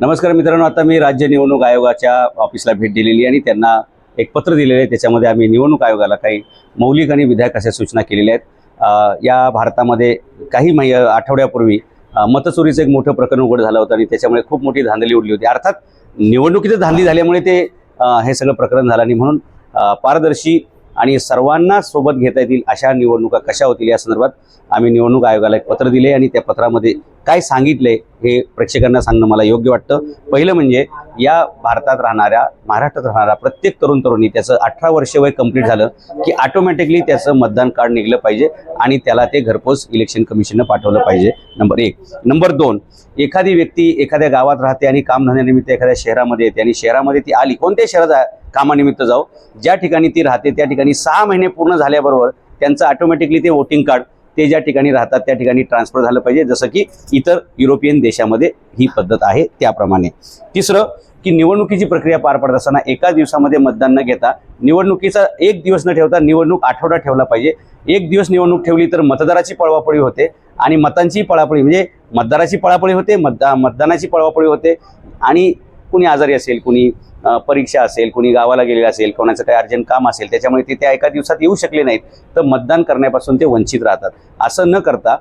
नमस्कार मित्रांनो आता मी राज्य निवडणूक आयोगाच्या ऑफिसला भेट दिलेली आणि त्यांना एक पत्र दिलेलं आहे. त्याच्यामध्ये आम्ही निवडणूक आयोगाला काही मौलिक आणि विधायक अशा सूचना केलेल्या आहेत. या भारतामध्ये काही महि आठवड्यापूर्वी मतचोरीचं एक मोठं प्रकरण उघड झालं होतं आणि त्याच्यामुळे खूप मोठी धांदली उडली होती. अर्थात निवडणुकीचं धांदली झाल्यामुळे ते हे सगळं प्रकरण झालं आणि म्हणून पारदर्शी आणि सर्वांना सोबत घेता येतील अशा निवडणुका कशा होतील या संदर्भात आम्ही निवडणूक आयोगाला एक पत्र दिले आणि त्या पत्रामध्ये काय सांगितले हे प्रेक्षकांना सांगणं मला योग्य वाटतं. पहिलं म्हणजे या भारतात राहणाऱ्या महाराष्ट्रात राहणाऱ्या प्रत्येक तरुण तरुणी त्याचं अठरा वर्ष वय कंप्लीट झालं की ऑटोमॅटिकली त्याचं मतदान कार्ड निघलं पाहिजे आणि त्याला ते घरपोच इलेक्शन कमिशननं पाठवलं पाहिजे. नंबर एक. नंबर दोन. एखादी व्यक्ती एखाद्या गावात राहते आणि कामधंद्यानिमित्त एखाद्या शहरामध्ये येते आणि शहरामध्ये ती आली कोणत्या शहरात कामानिमित्त जाऊ ज्या ठिकाणी ती राहते त्या ठिकाणी सहा महिने पूर्ण झाल्याबरोबर त्यांचं ऑटोमॅटिकली ते वोटिंग कार्ड ते ज्या ठिकाणी राहतात त्या ठिकाणी ट्रान्सफर झालं पाहिजे. जसं की इतर युरोपियन देशामध्ये ही पद्धत आहे त्याप्रमाणे. तिसरं की निवडणुकीची प्रक्रिया पार पडत असताना एका दिवसामध्ये मतदान न घेता निवडणुकीचा एक दिवस न ठेवता निवडणूक आठवडा ठेवला पाहिजे. एक दिवस निवडणूक ठेवली तर मतदाराची पळवापळी होते आणि मतांची पळापळी म्हणजे मतदाराची पळापळी होते मतदा मतदानाची पळवापळी होते. आणि कुणी आजारी असेल कुणी परीक्षा असेल कुणी गावाला गेलेलं असेल कोणाचं काही अर्जंट काम असेल त्याच्यामुळे ते त्या एका दिवसात येऊ शकले नाहीत. तर मतदान करण्यापासून ते वंचित राहतात. असं न करता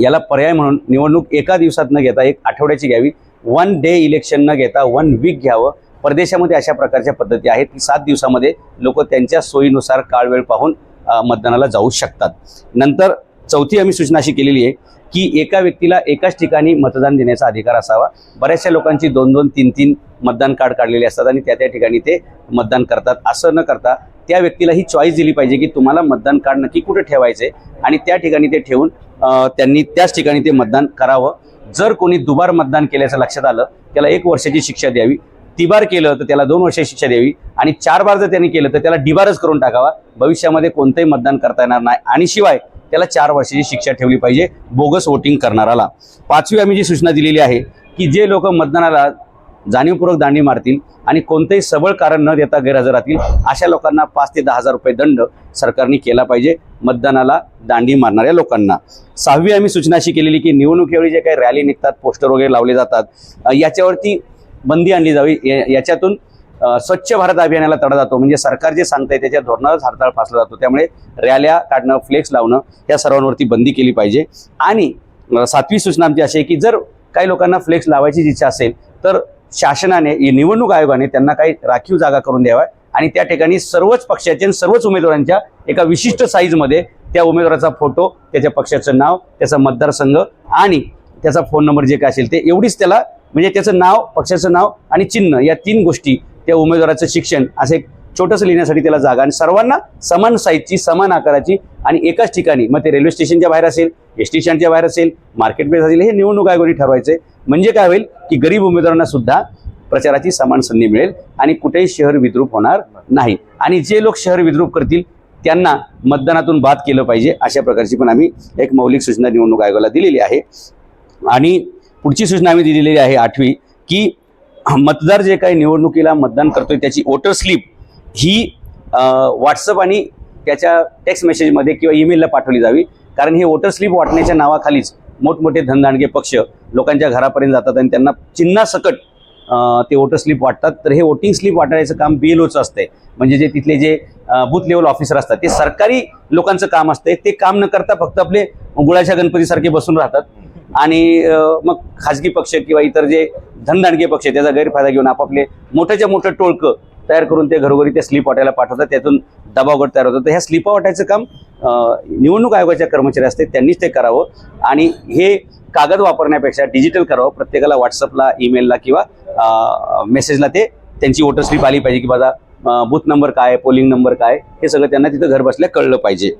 याला पर्याय म्हणून निवडणूक एका दिवसात न घेता एक आठवड्याची घ्यावी. वन डे इलेक्शन न घेता वन वीक घ्यावं. परदेशामध्ये अशा प्रकारच्या पद्धती आहेत की सात दिवसामध्ये लोक त्यांच्या सोयीनुसार काळ वेळ पाहून मतदानाला जाऊ शकतात. नंतर चौथी आम्ही सूचना अशी केलेली आहे की एका व्यक्तीला एकाच ठिकाणी मतदान देण्याचा अधिकार असावा. बऱ्याचशा लोकांची दोन दोन तीन तीन मतदान कार्ड काढलेले असतात आणि त्या त्या ठिकाणी ते मतदान करतात. असं न करता त्या व्यक्तीला ही चॉईस दिली पाहिजे की तुम्हाला मतदान कार्ड नक्की कुठे ठेवायचे आणि त्या ठिकाणी ते ठेवून त्यांनी त्याच ठिकाणी ते मतदान करावं. जर कोणी दुबार मतदान केल्याचं लक्षात आलं त्याला एक वर्षाची शिक्षा द्यावी. तिबार केलं तर त्याला दोन वर्षाची शिक्षा द्यावी आणि चार बार जर त्यांनी केलं तर त्याला डिबारच करून टाकावा. भविष्यामध्ये कोणतंही मतदान करता येणार नाही. आणि शिवाय त्याला चार वर्षाची शिक्षा ठेवली पाहिजे बोगस वोटिंग करणाराला पाचवी आम्ही जी सूचना दिलेली आहे की जे लोक मतदानाला जाणीवपूर्वक दांडी मारतील आणि कोणतंही सबळ कारण न देता गैरहजर राहतील अशा लोकांना पाच ते दहा हजार रुपये दंड सरकारने केला पाहिजे मतदानाला दांडी मारणाऱ्या लोकांना. सहावी आम्ही सूचना अशी केलेली की निवडणुकीवेळी जे काही रॅली निघतात पोस्टर वगैरे लावले जातात याच्यावरती बंदी आणली जावी या- याच्यातून स्वच्छ भारत अभियानाला तडा जातो. म्हणजे सरकार जे सांगतंय त्याच्या धोरणालाच हरताळ फासला जातो. त्यामुळे रॅल्या काढणं फ्लेक्स लावणं या सर्वांवरती बंदी केली पाहिजे. आणि सातवी सूचना आमची अशी आहे की जर काही लोकांना फ्लेक्स लावायची इच्छा असेल तर शासनाने निवडणूक आयोगाने त्यांना काही राखीव जागा करून द्याव्या आणि त्या ठिकाणी सर्वच पक्षाचे आणि सर्वच उमेदवारांच्या एका विशिष्ट साईजमध्ये त्या उमेदवाराचा फोटो त्याच्या पक्षाचं नाव त्याचा मतदारसंघ आणि त्याचा फोन नंबर जे काय असेल ते एवढीच त्याला म्हणजे त्याचं नाव पक्षाचं नाव आणि चिन्ह या तीन गोष्टी त्या उमेदवाराचं शिक्षण असं एक छोटंसं लिहिण्यासाठी त्याला जागा. आणि सर्वांना समान साईजची समान आकाराची आणि एकाच ठिकाणी मग ते रेल्वे स्टेशनच्या बाहेर असेल एस स्टेशनच्या बाहेर असेल मार्केटमध्ये असेल हे निवडणूक आयोगाने ठरवायचे म्हणजे काय होईल की गरीब उमेदवारांना सुद्धा प्रचाराची समान संधी मिळेल आणि कुठेही शहर विद्रूप होणार नाही. आणि जे लोक शहर विद्रूप करतील त्यांना मतदानातून बाद केलं पाहिजे अशा प्रकारची पण आम्ही एक मौलिक सूचना निवडणूक आयोगाला दिलेली आहे. आणि पुढची सूचना आम्ही दिलेली आहे आठवी की मतदार जे काही निवडणुकीला मतदान करतोय त्याची वोटर स्लिप ही व्हॉट्सअप आणि त्याच्या टेक्स्ट मेसेजमध्ये किंवा ईमेलला पाठवली जावी. कारण हे वोटर स्लिप वाटण्याच्या नावाखालीच मोठमोठे धनदांडगे पक्ष लोकांच्या घरापर्यंत जातात आणि त्यांना चिन्हासकट ते वोटर स्लिप वाटतात. तर हे वोटिंग स्लिप वाटण्याचं काम बी एल ओचं असते म्हणजे जे तिथले जे बूथ लेवल ऑफिसर असतात ते सरकारी लोकांचं काम असते ते काम न करता फक्त आपले गुळाच्या गणपतीसारखे बसून राहतात. आणि मग खाजगी पक्ष किंवा इतर जे धनदांडगे पक्ष त्याचा गैरफायदा घेऊन आपापले मोठ्याच्या मोठं टोळकं तयार करून ते घरोघरी ते स्लिप वाटायला पाठवतात. त्यातून दबावगट तयार होतात तर ह्या स्लिपा वाटायचं काम निवडणूक आयोगाच्या कर्मचारी असते त्यांनीच ते करावं. आणि हे कागद वापरण्यापेक्षा डिजिटल करावं. प्रत्येकाला व्हॉट्सअपला ईमेलला किंवा मेसेजला ते त्यांची वोटर स्लिप आली पाहिजे की माझा बूथ नंबर काय पोलिंग नंबर काय हे सगळं त्यांना तिथं घर बसल्या कळलं पाहिजे.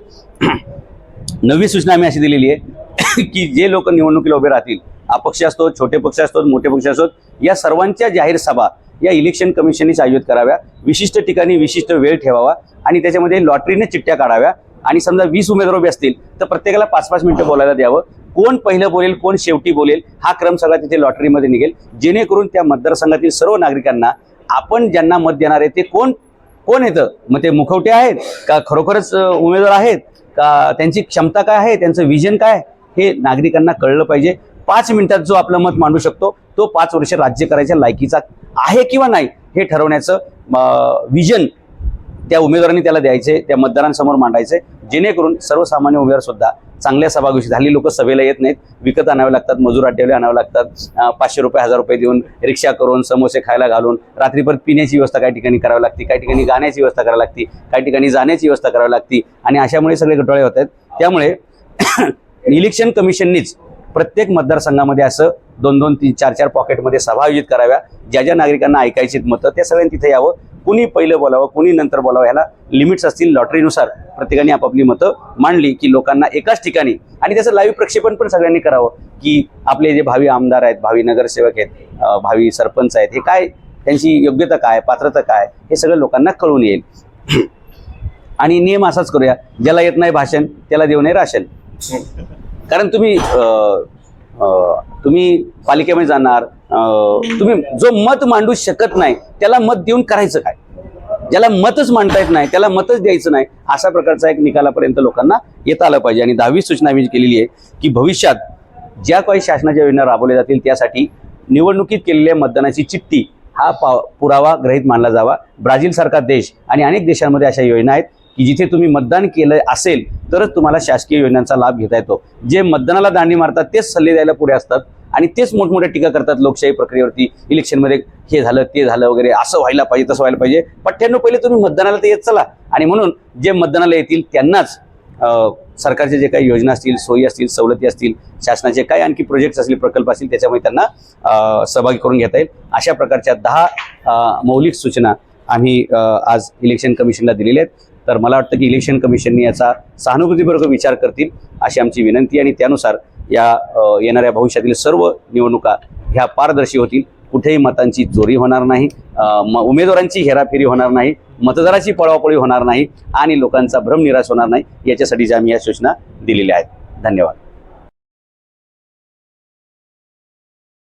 नवी सूचना आम्ही अशी दिलेली आहे की जे लोक निवडणुकीला उभे राहतील अपक्ष असतो छोटे पक्ष असतो मोठे पक्ष असतो या सर्वांच्या जाहीर सभा या इलेक्शन कमिशननीच आयोजित कराव्या. विशिष्ट ठिकाणी विशिष्ट वेळ ठेवावा आणि त्याच्यामध्ये लॉटरीने चिठ्ठ्या काढाव्या. आणि समजा वीस उमेदवार उभे असतील तर प्रत्येकाला पाच पाच मिनिटं बोलायला द्यावं. कोण पहिलं बोलेल कोण शेवटी बोलेल हा क्रम सगळा तिथे लॉटरीमध्ये निघेल. जेणेकरून त्या मतदारसंघातील सर्व नागरिकांना आपण ज्यांना मत देणार आहे ते कोण कोण येतं मग ते मुखवटे आहेत? का खरोखरच उमेदवार आहेत? का त्यांची क्षमता काय आहे? त्यांचं विजन काय आहे? हे नागरिकांना कळलं पाहिजे. पाच मिनिटात जो आपलं मत मांडू शकतो तो पाच वर्ष राज्य करायच्या लायकीचा आहे किंवा नाही हे ठरवण्याचं विजन त्या उमेदवारांनी त्याला द्यायचे त्या मतदारांसमोर मांडायचे जेणेकरून सर्वसामान्य उमेदवार सुद्धा चांगल्या सभागोशी झाली. लोक सभेला येत नाहीत. विकत आणावे लागतात मजूर अड्ड्यावले आणावे लागतात. पाचशे रुपये हजार रुपये देऊन रिक्षा करून समोसे खायला घालून रात्री परत पिण्याची व्यवस्था काही ठिकाणी करावी लागते काही ठिकाणी गाण्याची व्यवस्था करावी लागते काही ठिकाणी जाण्याची व्यवस्था करावी लागते आणि अशामुळे सगळे घटोळे होत आहेत. त्यामुळे इलेक्शन कमिशननीच प्रत्येक मतदारसंघामध्ये असं दोन दोन तीन चार चार पॉकेटमध्ये सभा आयोजित कराव्या. ज्या ज्या नागरिकांना ऐकायची मतं त्या सगळ्यांनी तिथे यावं. कुणी पहिलं बोलावं कुणी नंतर बोलावं ह्याला लिमिट्स असतील लॉटरीनुसार प्रत्येकाने आपापली मतं मांडली की लोकांना एकाच ठिकाणी आणि त्याचं लाईव्ह प्रक्षेपण पण सगळ्यांनी करावं की आपले जे भावी आमदार आहेत भावी नगरसेवक आहेत भावी सरपंच आहेत हे काय त्यांची योग्यता काय पात्रता काय हे सगळं लोकांना कळून येईल. आणि नियम असाच करूया ज्याला येत नाही भाषण त्याला देऊ नये राशन. कारण तुम्ही तुम्ही पालिकेमध्ये जाणार अं, तुम्ही जो मत मांडू शकत नाही त्याला मत देऊन करायचं काय? ज्याला मतच मांडता येत नाही त्याला मतच द्यायचं नाही अशा प्रकारचा एक निकालापर्यंत लोकांना येता आलं पाहिजे. आणि दहावी सूचना मी केलेली आहे की भविष्यात ज्या काही शासनाच्या योजना राबवल्या जातील त्यासाठी निवडणुकीत केलेल्या मतदानाची चिठ्ठी हा पा पुरावा ग्रहित मानला जावा. ब्राझील सारखा देश आणि अनेक देशांमध्ये अशा योजना आहेत. की जिथे तुम्ही मतदान केलं असेल तरच तुम्हाला शासकीय योजनांचा लाभ घेता येतो. जे मतदानाला दांडी मारतात तेच सल्ले द्यायला पुढे असतात आणि तेच मोठमोठ्या टीका करतात लोकशाही प्रक्रियेवरती. इलेक्शनमध्ये हे झालं ते झालं वगैरे असं व्हायला पाहिजे तसं व्हायला पाहिजे. पठ्ठ्याण्णव पहिले तुम्ही मतदानाला तर येत चला. आणि म्हणून जे मतदानाला येतील त्यांनाच सरकारचे जे काही योजना असतील सोयी असतील सवलती असतील शासनाचे काय आणखी प्रोजेक्ट्स असतील प्रकल्प असतील त्याच्यामुळे त्यांना सहभागी करून घेता येईल. अशा प्रकारच्या दहा मौलिक सूचना आम्ही आज इलेक्शन कमिशनला दिलेल्या आहेत. तर मला वाटतं की इलेक्शन कमिशनने याचा सहानुभूतीपूर्वक विचार करतील अशी आमची विनंती आणि त्यानुसार या येणाऱ्या भविष्यातील सर्व निवडणुका ह्या पारदर्शी होतील. कुठेही मतांची चोरी होणार नाही. म- उमेदवारांची हेराफेरी होणार नाही. मतदाराची पळवापळी होणार नाही. आणि लोकांचा भ्रम निराश होणार नाही. याच्यासाठीच आम्ही या सूचना दिलेल्या आहेत. धन्यवाद.